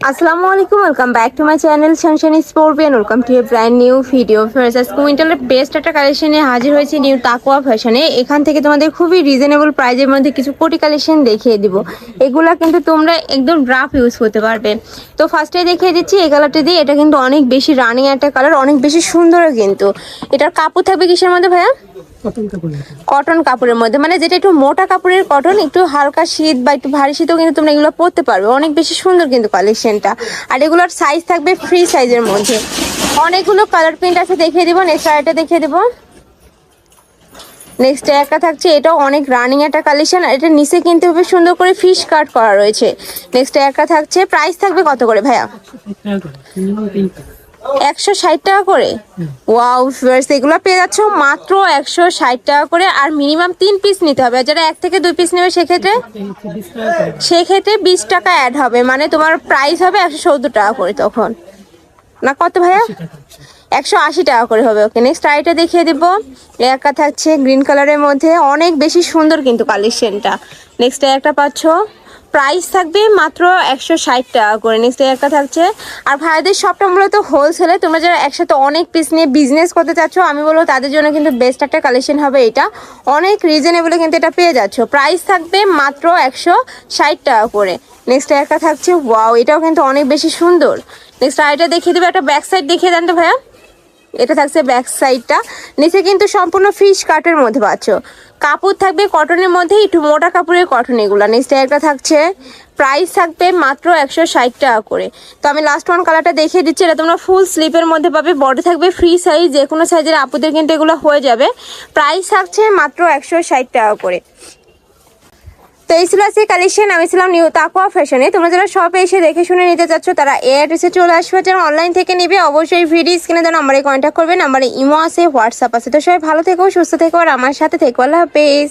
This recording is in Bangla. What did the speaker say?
আসসালামু আলাইকুম welcome back to my channel সানশানি স্পোর্টবিয়ান welcome to a brand new video friends কুইন্টালের best একটা কালেকশনে হাজির হয়েছে নিউ তাকুয়া ফ্যাশনে এখান থেকে তোমাদের খুবই রিজনেবল প্রাইজের মধ্যে কিছু কোটি কালেকশন দেখিয়ে দিব। এগুলা কিন্তু তোমরা একদম ড্রাফ ইউজ করতে পারবে। তো ফার্স্টে দেখিয়ে দিচ্ছি, এই কালারটা দিয়ে এটা কিন্তু অনেক বেশি রানিং একটা কালার অনেক বেশি সুন্দরও কিন্তু। এটার কাপড় থাকবে কিসের মধ্যে ভাইয়া? কটন কাপড়ের মধ্যে? মানে যেটা একটু মোটা কাপড়ের কটন একটু হালকা শীত বা একটু ভারী শীতও কিন্তু তোমরা এগুলো পরতে পারবে। অনেক বেশি সুন্দর কিন্তু কালেকশনটা আর এগুলোর সাইজ থাকবে ফ্রি সাইজের মধ্যে। অনেকগুলো কালার প্রিন্ট আছে দেখিয়ে দিব। নেক্সট আরেকটা দেখিয়ে দেবো। নেক্সট একটা থাকছে এটাও অনেক রানিং একটা কালেকশন আর এটা নিচে কিন্তু খুবই সুন্দর করে ফিশ কাট করা রয়েছে। নেক্সট একটা থাকছে প্রাইস থাকবে কত করে ভাইয়া? একশো ষাট টাকা করে। ওয়াও ভিউয়ার্স এগুলো পেয়ে যাচ্ছ মাত্র একশো ষাট টাকা করে আর মিনিমাম তিন পিস নিতে হবে। যারা এক থেকে দুই পিস নেবে, সেক্ষেত্রে। সেক্ষেত্রে বিশ টাকা অ্যাড হবে। মানে তোমার প্রাইস হবে একশো সত্তর টাকা করে তখন। না কত ভাইয়া? একশো আশি টাকা করে হবে। ওকে নেক্সট আইটা দেখিয়ে দিব। একা থাকছে গ্রিন কালারের মধ্যে। অনেক বেশি সুন্দর কিন্তু কালেকশনটা নেক্সট একটা পাচ্ছ। প্রাইস থাকবে মাত্র একশো ষাট টাকা করে। নেক্সট একটা থাকছে। আর ভাইয়াদের সবটা মূলত হোলসেলে তোমরা যারা একসাথে অনেক পিস নিয়ে বিজনেস করতে চাচ্ছ, আমি বলব তাদের জন্য কিন্তু বেস্ট একটা কালেকশন হবে এটা। অনেক রিজনেবলে কিন্তু এটা পেয়ে যাচ্ছ। প্রাইস থাকবে মাত্র একশো ষাট টাকা করে। নেক্সট একটা থাকছে ওয়াও এটাও কিন্তু অনেক বেশি সুন্দর। নেক্সট আরেকটা দেখিয়ে দেবে, একটা ব্যাক সাইড দেখিয়ে দেন তো ভাইয়া। এটা থাকছে ব্যাক সাইডটা নিচে কিন্তু সম্পূর্ণ ফিশ কাটের মধ্যে পাচ্ছ। কাপড় থাকবে কটনের মধ্যে, একটু মোটা কাপড়ের কটন এগুলো। নেক্সট একটা থাকছে প্রাইস থাকবে মাত্র একশো ষাট টাকা করে। তো আমি লাস্ট ওয়ান কালারটা দেখিয়ে দিচ্ছি, এটা তোমরা ফুল স্লিপের মধ্যে পাবে। বডি থাকবে ফ্রি সাইজ যে কোনো সাইজের আপুদের কিন্তু এগুলো হয়ে যাবে। প্রাইস থাকছে মাত্র একশো ষাট টাকা করে। এই ছিল আজকে কালেকশন আমি ছিলাম নিউ তাকুয়া ফ্যাশনে তোমরা যারা শপে এসে দেখে শুনে নিতে চাচ্ছ, তারা এ অ্যাড্রেসে চলে আসবে। যারা অনলাইন থেকে নেবে, অবশ্যই ভিডিও স্ক্রিনে দেওয়া নাম্বারে কন্ট্যাক্ট করবে। নাম্বারে ইমো আছে হোয়াটসঅ্যাপ আছে। তো সবাই ভালো থেকো, সুস্থ থেকো, আর আমার সাথে থেকো। আল্লাহ হাফেজ।